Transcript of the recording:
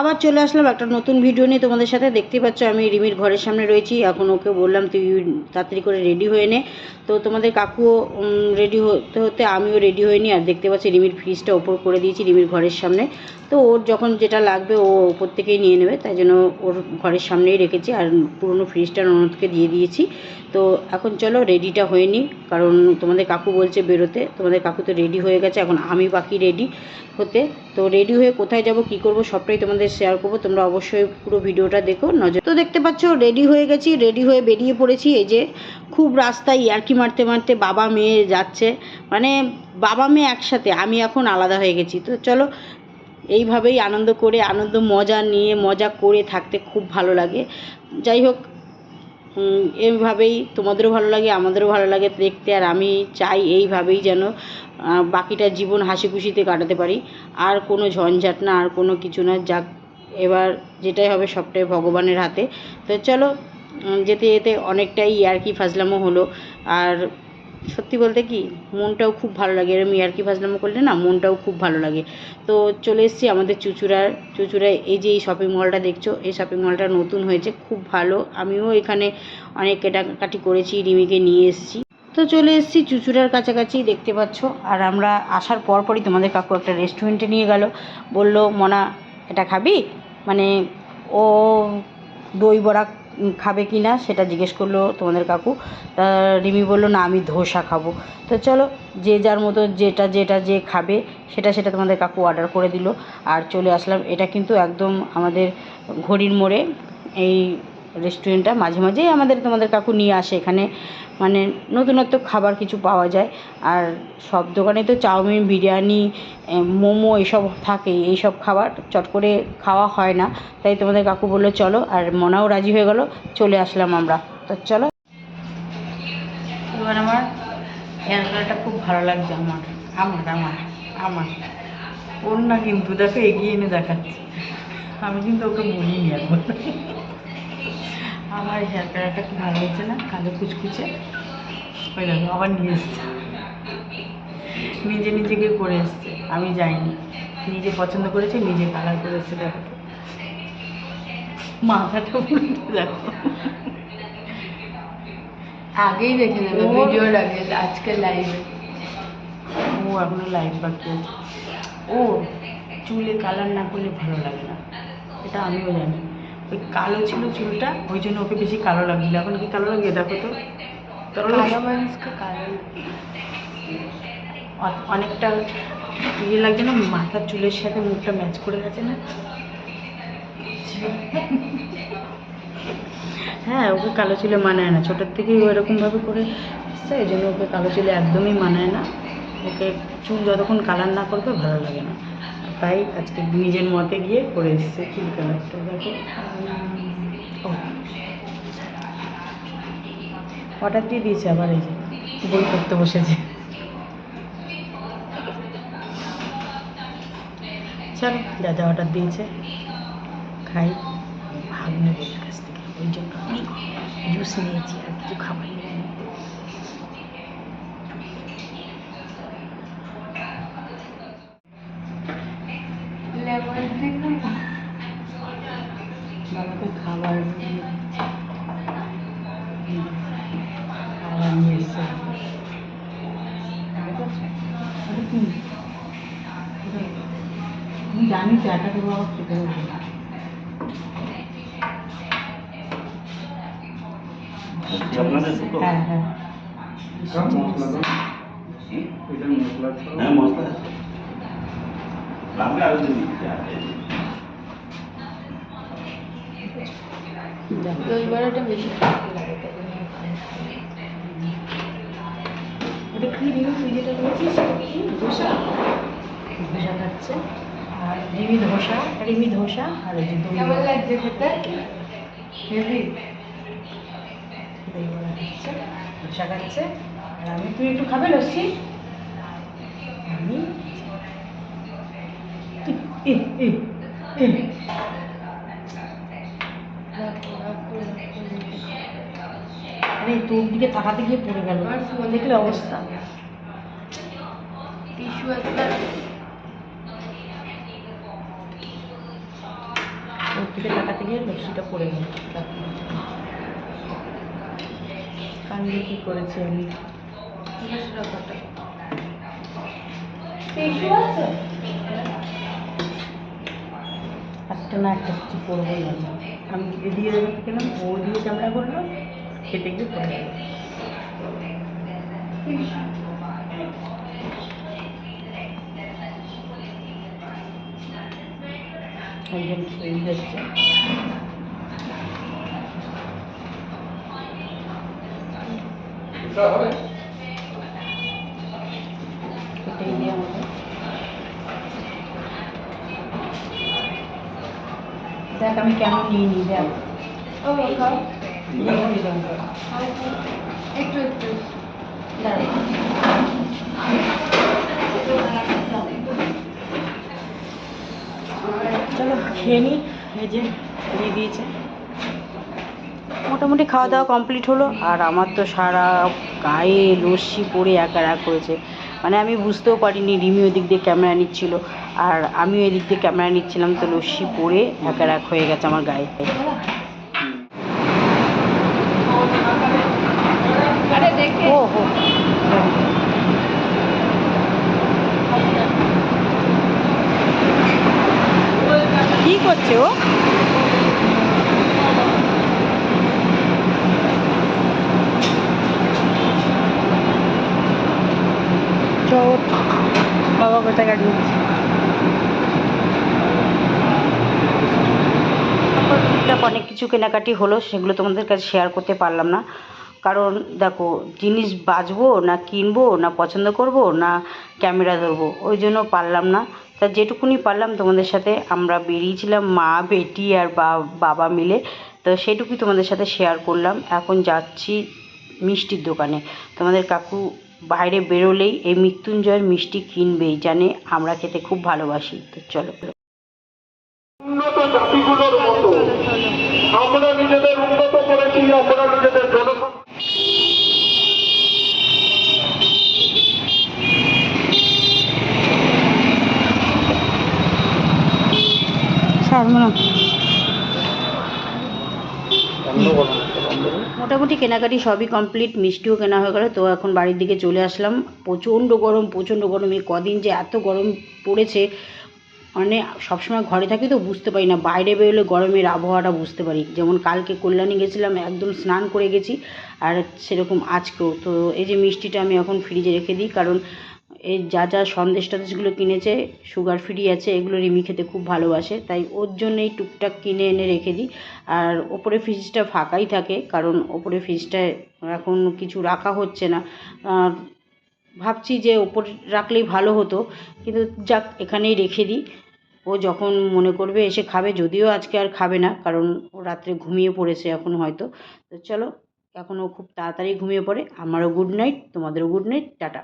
আবার চলে আসলাম একটা নতুন ভিডিও নিয়ে। তোমাদের সাথে দেখতে পাচ্ছ, আমি রিমির ঘরের সামনে রয়েছি। এখন ওকে বললাম, তুই তাড়াতাড়ি করে রেডি হয়ে নে। তো তোমাদের কাকুও রেডি হতে হতে আমিও রেডি হয়ে নিই। আর দেখতে পাচ্ছি, রিমির ফ্রিজটা ওপর করে দিয়েছি রিমির ঘরের সামনে। তো ওর যখন যেটা লাগবে, ও ওপর থেকেই নিয়ে নেবে। তাই জন্য ওর ঘরের সামনেই রেখেছি। আর পুরনো ফ্রিজটা ননদকে দিয়ে দিয়েছি। তো এখন চলো রেডিটা হয়ে নিই। কারণ তোমাদের কাকু বলছে বেরোতে। তোমাদের কাকু তো রেডি হয়ে গেছে। এখন আমি বাকি রেডি হতে। তো রেডি হয়ে কোথায় যাব, কি করব, সবটাই তোমাদের শেয়ার করব, তোমরা অবশ্যই পুরো ভিডিওটা দেখো, নজর তো দেখতে পাচ্ছ রেডি হয়ে গেছি রেডি হয়ে বেরিয়ে পড়েছি, এই যে খুব রাস্তায় ইয়ার্কি মারতে মারতে বাবা মেয়ে যাচ্ছে মানে বাবা মেয়ে একসাথে, আমি এখন আলাদা হয়ে গেছি, তো চলো এইভাবেই আনন্দ করে, আনন্দ মজা নিয়ে, মজা করে থাকতে খুব ভালো লাগে। যাই হোক এইভাবেই তোমাদেরও ভালো লাগে, আমাদেরও ভালো লাগে দেখতে, আর আমি চাই এইভাবেই যেন বাকিটা জীবন হাসি খুশিতে কাটাতে পারি। আর কোনো ঝঞ্ঝাট না, আর কোনো কিছু না, যাক, এবার যেটাই হবে সবটাই ভগবানের হাতে। তো চলো যেতে যেতে অনেকটাই ইয়ার্কি ফাজলামো হলো, আর সত্যি বলতে কি, মনটাও খুব ভালো লাগে। এরম ইয়ার্কি ফাজলামো করলে না, মনটাও খুব ভালো লাগে। তো চলে এসেছি আমাদের চুচুড়ার চুচুড়ায় এই যে এই শপিং মলটা দেখছ, এই শপিং মলটা নতুন হয়েছে, খুব ভালো। আমিও এখানে অনেক কেনাকাটি করেছি, রিমিকে নিয়ে এসেছি। তো চলে এসেছি চুচুড়ার কাছাকাছি, দেখতে পাচ্ছ। আর আমরা আসার পরপরই তোমাদের কাকু একটা রেস্টুরেন্টে নিয়ে গেল। বলল, মনা, এটা খাবি? মানে ও দই বড়া খাবে কি না সেটা জিজ্ঞেস করল তোমাদের কাকু। তা রিমি বলল, না, আমি ধোসা খাব। তো চলো, যে যার মতো যেটা যেটা যে খাবে সেটা সেটা তোমাদের কাকু অর্ডার করে দিল। আর চলে আসলাম, এটা কিন্তু একদম আমাদের ঘড়ির মোড়ে, এই রেস্টুরেন্টটা মাঝে মাঝেই আমাদের তোমাদের কাকু নিয়ে আসে। এখানে মানে নতুনত্ব খাবার কিছু পাওয়া যায়। আর সব দোকানে তো চাউমিন, বিরিয়ানি মোমো এসব থাকেই এইসব খাবার চট করে খাওয়া হয় না। তাই তোমাদের কাকু বলল, চলো। আর মনাও রাজি হয়ে গেল, চলে আসলাম আমরা। তো চলো। এবার আমার হেয়ার খুব ভালো লাগছে আমার। আমার আমার আমার। ওর না কিন্তু দেখো এগিয়ে এনে দেখাচ্ছে। আমি কিন্তু ওকে বলিনি এখন। আমার হেয়ার কালারটা খুব ভালো হয়েছে না কালো কুচকুচে। ওই দেখো আবার নিয়ে এসছে। নিজে নিজেকে করে এসছে আমি যাইনি। নিজে পছন্দ করেছে নিজে কালার করে এসছে দেখো তো। মাথাটা উল্টে দেখো। আগেই দেখে নেবে ভিডিওর আগে আজকে লাইভে ও এখনও লাইট বাকি আছে। ও চুলে কালার না করলে ভালো লাগে না। এটা আমিও জানি। ওই কালো ছিল চুলটা ওই জন্য ওকে বেশি কালো লাগছিল। এখন কি কালো লাগে দেখো তো? অনেকটা ইয়ে লাগছে না মাথার চুলের সাথে মুখটা ম্যাচ করে গেছে না? হ্যাঁ ওকে কালো চুলে মানায় না। ছোটোর থেকেই ও এরকমভাবে করে এসছে এই জন্য ওকে কালো চুলে একদমই মানায় না। ওকে চুল যতক্ষণ কালার না করবে ভালো লাগে না। তাই আজকে নিজের মতে গিয়ে করে এসছে চুল কালারটা দেখো। অর্ডার দিয়ে দিয়েছে আবার এই যে বই করতে বসেছে। চলো, যা যা অর্ডার দিয়েছে, খাই। ভাগ ওর কাছ থেকে, ওই জন্য জুস নিয়েছি আর কিছু খাবার নিয়ে বাবাকে খাবার খাবার নিয়ে এসছে আরে কি? আমি জানি তো একা করে বাবা খেতে পারবে না আপনাদের দুটো? হ্যাঁ হ্যাঁ হ্যাঁ মশলা আছে। লাগলে আরও দিয়ে দই বড়াটা বেশি। এটা কি রিমি তুই যেটা বলছিস সেটা কি? ধোসা? ধোসা খাচ্ছে। আর রিমি ধোসা রিমি ধোসা আর এই যে দই কেমন লাগছে খেতে? হেভি দই বড়া খাচ্ছে ধোসা খাচ্ছে। আর আমি তুই একটু খাবে লস্যি? আমি। আরে তোর দিকে তাকাতে গিয়ে পড়ে গেল। দেখলে অবস্থা। টিস্যু একটা ওর থেকে তাকাতে গিয়ে লস্যিটা পড়ে গেল। কান্দি কী করেছে আমি একটা না একটা কিছু করবোই না। আমি দেবে গেলাম ও দিয়ে চামড়া করল, খেতে গিয়ে পড়ে একজন যাচ্ছে দিয়ে আমাকে দেখ আমি কেমন নিয়ে নিই দেখ। একটু একটু। চলো খেয়ে নিই এই যে দিয়ে দিয়েছে। মোটামুটি খাওয়া দাওয়া কমপ্লিট হলো আর আমার তো সারা গায়ে লস্যি পরে একা এক করেছে। মানে আমি বুঝতেও পারিনি রিমি ওদিক দিয়ে ক্যামেরা নিচ্ছিল। আর আমিও এদিক দিয়ে ক্যামেরা নিচ্ছিলাম তো লস্যি পড়ে একা এক হয়ে গেছে আমার গায়ে। ও হো কি করছে ও? বাবা কোথায় গাড়ি নিচ্ছে টুকটাক অনেক কিছু কেনাকাটি হলো, সেগুলো তোমাদের কাছে শেয়ার করতে পারলাম না। কারণ দেখো, জিনিস বাজবো না কিনবো না পছন্দ করব না ক্যামেরা ধরবো, ওই জন্য পারলাম না। তা যেটুকুনি পারলাম তোমাদের সাথে, আমরা বেরিয়েছিলাম মা, বেটি আর বাবা মিলে। তো সেটুকুই তোমাদের সাথে শেয়ার করলাম। এখন যাচ্ছি মিষ্টির দোকানে। তোমাদের কাকু বাইরে বেরোলেই এই মৃত্যুঞ্জয়ের মিষ্টি কিনবেই, জানে আমরা খেতে খুব ভালোবাসি। তো চলো। উন্নত আমরা নিজেদের উন্নত করেছি আমরা নিজেদের জনসংখ্যা মোটামুটি কেনাকাটি সবই কমপ্লিট মিষ্টিও কেনা হয়ে গেল। তো এখন বাড়ির দিকে চলে আসলাম। প্রচণ্ড গরম প্রচণ্ড গরম। এই কদিন যে এত গরম পড়েছে মানে সবসময় ঘরে থাকি তো বুঝতে পারি না। বাইরে বেরোলে গরমের আবহাওয়াটা বুঝতে পারি। যেমন কালকে কল্যাণী গেছিলাম, একদম স্নান করে গেছি আর সেরকম আজকেও। তো এই যে মিষ্টিটা আমি এখন ফ্রিজে রেখে দিই, কারণ এই যা যা সন্দেশ টন্দেশগুলো কিনেছে সুগার ফ্রি আছে, এগুলো রিমি খেতে খুব ভালোবাসে। তাই ওর জন্যই টুকটাক কিনে এনে রেখে দিই। আর ওপরে ফ্রিজটা ফাঁকাই থাকে, কারণ ওপরে ফ্রিজটায় এখন কিছু রাখা হচ্ছে না। ভাবছি যে ওপরে রাখলেই ভালো হতো, কিন্তু যাক, এখানেই রেখে দিই। ও যখন মনে করবে এসে খাবে, যদিও আজকে আর খাবে না, কারণ ও রাত্রে ঘুমিয়ে পড়েছে এখন হয়তো। তো চলো, এখন ও খুব তাড়াতাড়ি ঘুমিয়ে পড়ে। আমারও গুড নাইট তোমাদেরও গুড নাইট টাটা।